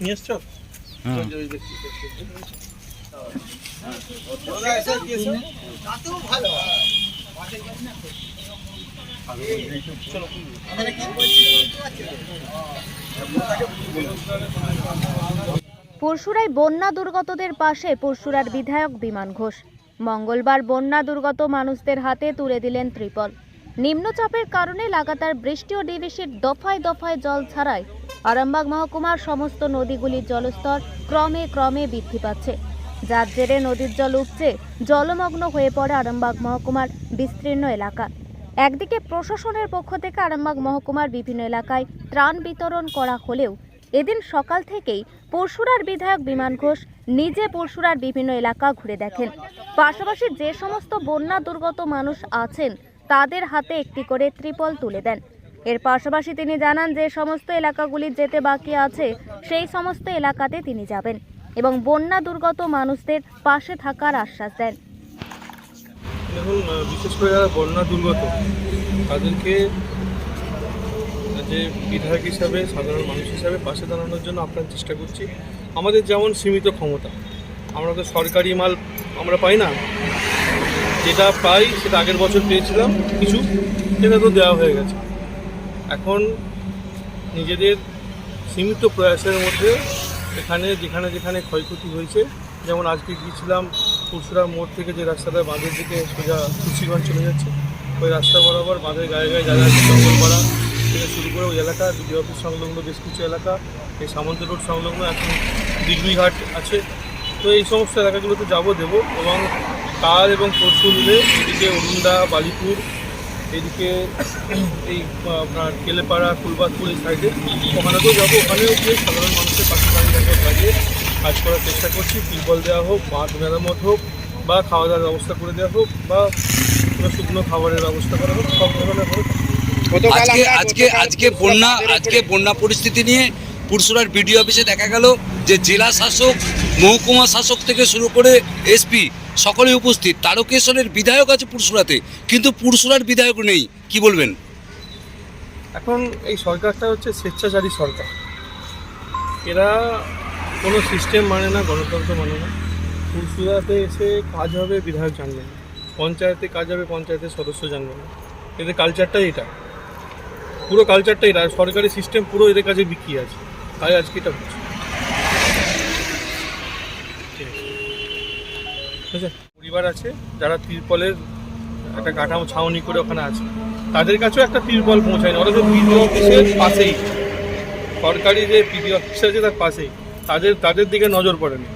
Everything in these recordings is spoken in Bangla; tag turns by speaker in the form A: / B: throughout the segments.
A: নিয়ে এসছো?
B: হুম।
A: ওই যে- ওই দেখছি, দেখছি। চলো।
C: পরশুরায় বন্যা দুর্গতদের পাশে পরশুরার বিধায়ক বিমান ঘোষ। মঙ্গলবার বন্যা দুর্গত মানুষদের হাতে তুলে দিলেন ত্রিপল। নিম্নচাপের কারণে লাগাতার বৃষ্টি ও ডিভিসির দফায় দফায় জল ছাড়ায় আরামবাগ মহকুমার সমস্ত নদীগুলির জলস্তর ক্রমে ক্রমে বৃদ্ধি পাচ্ছে। যার জেরে নদীর জল উপচে জলমগ্ন হয়ে পড়ে আরামবাগ মহকুমার বিস্তীর্ণ এলাকা। একদিকে প্রশাসনের পক্ষ থেকে আরামবাগ মহকুমার বিভিন্ন এলাকায় ত্রাণ বিতরণ করা হলেও এদিন সকাল থেকেই পরশুরার বিধায়ক বিমান ঘোষ নিজে পরশুরার বিভিন্ন এলাকা ঘুরে দেখেন। পাশাপাশি যে সমস্ত বন্যা দুর্গত মানুষ আছেন তাদের হাতে একটি করে ত্রিপল তুলে দেন। এর পাশাপাশি তিনি জানান যে সমস্ত এলাকাগুলি যেতে বাকি আছে, সেই সমস্ত এলাকাতে তিনি যাবেন এবং বন্যা দুর্গত মানুষদের পাশে থাকার আশ্বাস দেন।
A: দেখুন বিশেষ করে যারা বন্যা দুর্গত, তাদেরকে যে বিধায়ক হিসাবে, সাধারণ মানুষ হিসাবে পাশে দাঁড়ানোর জন্য আপনার চেষ্টা করছি। আমাদের যেমন সীমিত ক্ষমতা, আমরা তো সরকারি মাল আমরা পাই না যেটা পাই সেটা আগের বছর পেয়েছিলাম, কিছু, সেটা তো দেওয়া হয়ে গেছে। এখন নিজেদের সীমিত প্রয়াসের মধ্যে এখানে যেখানে যেখানে ক্ষয়ক্ষতি হয়েছে, যেমন আজকে গিয়েছিলাম পুরসুরা মোড় থেকে যে রাস্তাটা বাঁধের দিকে সোজা তুলসীগঞ্জ চলে যাচ্ছে, ওই রাস্তা বরাবর বাঁধের গায়ে গায়ে যারা জঙ্গলপাড়া থেকে শুরু করে ওই এলাকা, বিডিও অফিস সংলগ্ন বেশ কিছু এলাকা, এই সামন্ত রোড সংলগ্ন, এখন দিঘলিঘাট আছে। তো এই সমস্ত এলাকাগুলোতে যাব, দেবো এবং কাল এবং পরশু মিলে এদিকে অরুণদা বালিপুর এদিকে এই আপনার কেলেপাড়া ফুলবাদপুর এই সাইডে ওখানেতেও যাব। ওখানেও গিয়ে সাধারণ মানুষের পাশে দাঁড়িয়ে দাঁড়িয়ে কাজ করার চেষ্টা করছি। টিউবওয়েল দেওয়া হোক বাঁধ মেরামত হোক বা খাওয়া দাওয়ার ব্যবস্থা করে দেওয়া হোক বা শুকনো খাবারের ব্যবস্থা করা হোক সব ধরনের হোক।
B: আজকে আজকে আজকে বন্যা আজকে বন্যা পরিস্থিতি নিয়ে পুরসুরার বিডিও অফিসে দেখা গেল যে জেলা শাসক, মহকুমা শাসক থেকে শুরু করে এসপি সকলে উপস্থিত। তারকেশ্বরের বিধায়ক আছে পুরসুরাতে, কিন্তু পুরসুরার বিধায়ক নেই। কি বলবেন?
A: এখন এই সরকারটা হচ্ছে স্বেচ্ছাচারী সরকার। এরা কোনো সিস্টেম মানে না, গণতন্ত্র মানে না। ফুলসুরাতে এসে কাজ হবে, বিধায়ক জানবে না। পঞ্চায়েতে কাজ হবে, পঞ্চায়েতের সদস্য জানবে না। এদের কালচারটাই এটা। পুরো কালচারটাই এটা। সরকারি সিস্টেম পুরো এদের কাছে বিক্রি আছে। তাই আজকে এটা আছে। পরিবার আছে, যারা তিরপলের একটা কাঠামো ছাউনি করে ওখানে আছে। তাদের কাছেও একটা তিরপল পৌঁছায়নি। ওরা তো পিডিও অফিসের পাশেই। সরকারি যে পিডিও অফিস আছে তার পাশেই। তাদের তাদের দিকে নজর পড়েনি।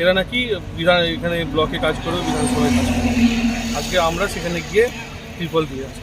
A: এরা নাকি বিধান, এখানে ব্লকে কাজ করে, বিধানসভায় কাজ করে। আজকে আমরা সেখানে গিয়ে তিরপল দিয়ে আসি।